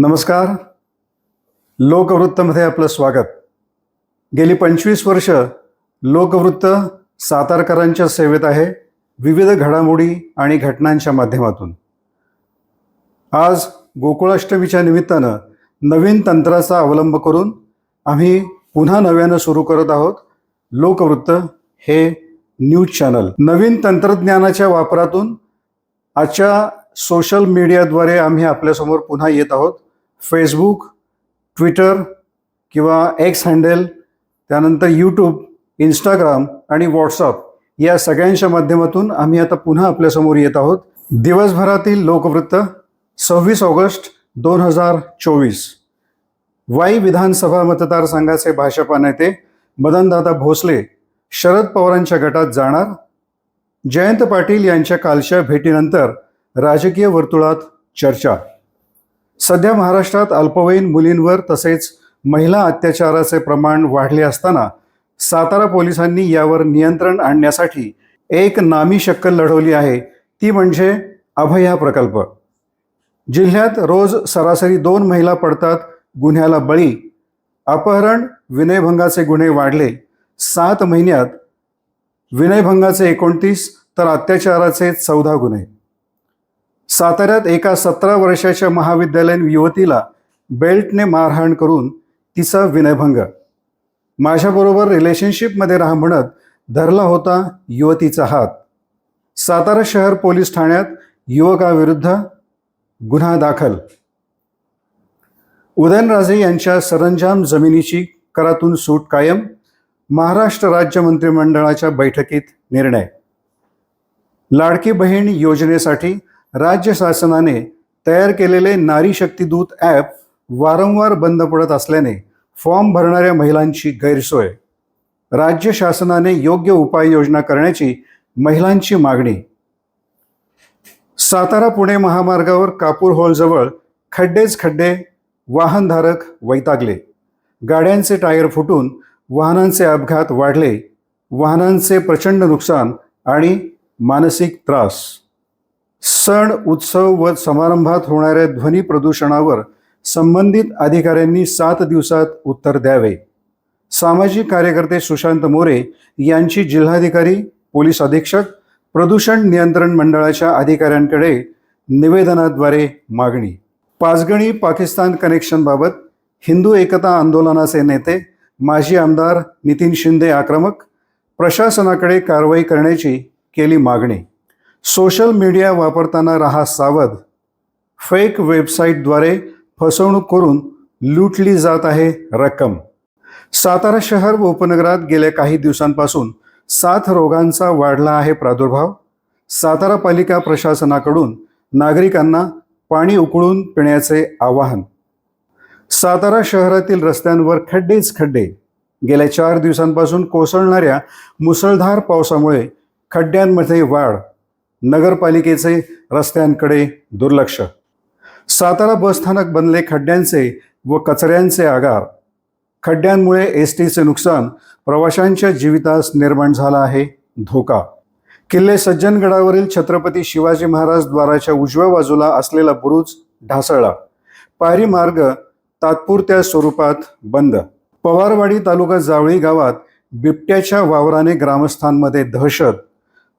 नमस्कार. लोकवृत्तमध्ये आपलं स्वागत. गेली पंचवीस वर्ष लोकवृत्त सातारकरांच्या सेवेत आहे विविध घडामोडी आणि घटनांच्या माध्यमातून. आज गोकुळाष्टमीच्या निमित्तानं नवीन तंत्राचा अवलंब करून आम्ही पुन्हा नव्यानं सुरू करत आहोत लोकवृत्त हे न्यूज चॅनल. नवीन तंत्रज्ञानाच्या वापरातून आजच्या सोशल मीडियाद्वारे आम्ही आपल्यासमोर पुन्हा येत आहोत. फेसबुक ट्विटर किंवा एक्स हँडेल त्यानंतर यूट्यूब इंस्टाग्राम आणि व्हॉट्सअप या सगळ्यांच्या माध्यमातून आम्ही आता पुन्हा आपल्यासमोर येत आहोत. दिवसभरातील लोकवृत्त सव्वीस ऑगस्ट दोन हजार चोवीस. वाई विधानसभा मतदारसंघाचे भाजपा नेते मदनदादा भोसले शरद पवारांच्या गटात जाणार. जयंत पाटील यांच्या कालच्या भेटीनंतर राजकीय वर्तुळात चर्चा. सध्या महाराष्ट्रात अल्पवयीन मुलींवर तसेच महिला अत्याचाराचे प्रमाण वाढले असताना सातारा पोलिसांनी यावर नियंत्रण आणण्यासाठी एक नामी शक्कल लढवली आहे. ती म्हणजे अभया प्रकल्प. जिल्ह्यात रोज सरासरी दोन महिला पडतात गुन्ह्याला बळी. अपहरण विनयभंगाचे गुन्हे वाढले. सात महिन्यात विनयभंगाचे एकोणतीस तर अत्याचाराचे चौदा गुन्हे. साताऱ्यात एका सतरा वर्षाच्या महाविद्यालयीन युवतीला बेल्टने मारहाण करून तिचा विनयभंग. माझ्याबरोबर रिलेशनशिपमध्ये राहा म्हणत धरला होता युवतीचा हात. सातारा शहर पोलीस ठाण्यात युवकाविरुद्ध गुन्हा दाखल. उदयनराजे यांच्या सरंजाम जमिनीची करातून सूट कायम महाराष्ट्र राज्य मंत्रिमंडळाच्या बैठकीत निर्णय. लाडकी बहीण योजनेसाठी राज्य शासनाने तयार केलेले नारी शक्ती दूत ॲप वारंवार बंद पडत असल्याने फॉर्म भरणाऱ्या महिलांची गैरसोय. राज्य शासनाने योग्य उपाययोजना करण्याची महिलांची मागणी. सातारा पुणे महामार्गावर कापूर हॉलजवळ खड्डेच खड्डे वाहनधारक वैतागले. गाड्यांचे टायर फुटून वाहनांचे अपघात वाढले. वाहनांचे प्रचंड नुकसान आणि मानसिक त्रास. सण उत्सव व समारंभात होणाऱ्या ध्वनी प्रदूषणावर संबंधित अधिकाऱ्यांनी सात दिवसात उत्तर द्यावे. सामाजिक कार्यकर्ते सुशांत मोरे यांची जिल्हाधिकारी पोलीस अधीक्षक प्रदूषण नियंत्रण मंडळाच्या अधिकाऱ्यांकडे निवेदनाद्वारे मागणी. पाचगणी पाकिस्तान कनेक्शनबाबत हिंदू एकता आंदोलनाचे नेते माजी आमदार नितीन शिंदे आक्रमक प्रशासनाकडे कारवाई करण्याची केली मागणी. सोशल मीडिया वापरताना रहा सावध. फेक वेबसाईटद्वारे फसवणूक करून लुटली जात आहे रक्कम. सातारा शहर व उपनगरात गेल्या काही दिवसांपासून साथ रोगांचा वाढला आहे प्रादुर्भाव. सातारा पालिका प्रशासनाकडून नागरिकांना पाणी उकळून पिण्याचे आवाहन. सातारा शहरातील रस्त्यांवर खड्डेच खड्डे. गेल्या चार दिवसांपासून कोसळणाऱ्या मुसळधार पावसामुळे खड्ड्यांमध्ये वाढ. नगरपालिकेचे रस्त्यांकडे दुर्लक्ष. सातारा बसस्थानक बनले खड्ड्यांचे व कचऱ्यांचे आगार. खड्ड्यांमुळे एस टीचे नुकसान प्रवाशांच्या जीवितास निर्माण झाला आहे धोका. किल्ले सज्जनगडावरील छत्रपती शिवाजी महाराज द्वाराच्या उजव्या बाजूला असलेला बुरुज ढासळला. पायरी मार्ग तात्पुरत्या स्वरूपात बंद. पवारवाडी तालुका जावळी गावात बिबट्याच्या वावराने ग्रामस्थांमध्ये दहशत.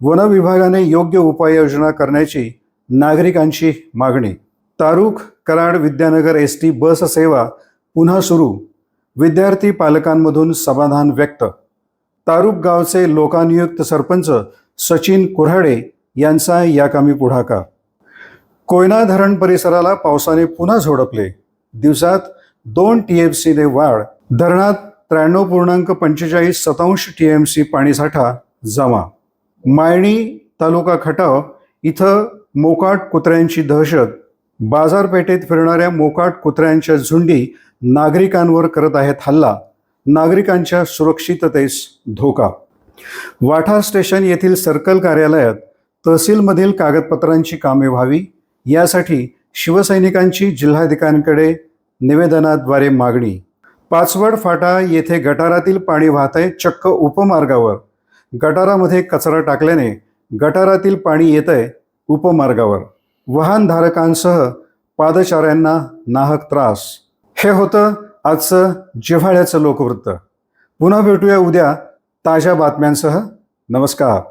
वन विभागाने योग्य उपाययोजना करण्याची नागरिकांची मागणी. तारुख Karad Vidyanagar S T bus सेवा पुन्हा सुरू. विद्यार्थी पालकांमधून समाधान व्यक्त. तारुक गावचे लोकानियुक्त सरपंच सचिन कुऱ्हाडे यांचा याकामी पुढाकार. कोयना धरण परिसराला पावसाने पुन्हा झोडपले. दिवसात दोन टी एफ सीने वाढ. धरणात त्र्याण्णव पूर्णांक पंचेचाळीस शतांश टी एम सी पाणीसाठा जमा. मायणी तालुका खटाव इथं मोकाट कुत्र्यांची दहशत. बाजारपेठेत फिरणाऱ्या मोकाट कुत्र्यांच्या झुंडी नागरिकांवर करत आहेत हल्ला. नागरिकांच्या सुरक्षिततेस धोका. वाठा स्टेशन येथील सर्कल कार्यालयात तहसीलमधील कागदपत्रांची कामे व्हावी यासाठी शिवसैनिकांची जिल्हाधिकाऱ्यांकडे निवेदनाद्वारे मागणी. पाचवड फाटा येथे गटारातील पाणी वाहत आहे चक्क उपमार्गावर. गटारामध्ये कचरा टाकल्याने गटारातील पाणी येतंय उपमार्गावर. वाहनधारकांसह पादचाऱ्यांना नाहक त्रास. हे होतं आजचं जिव्हाळ्याचं लोकवृत्त. पुन्हा भेटूया उद्या ताज्या बातम्यांसह. नमस्कार.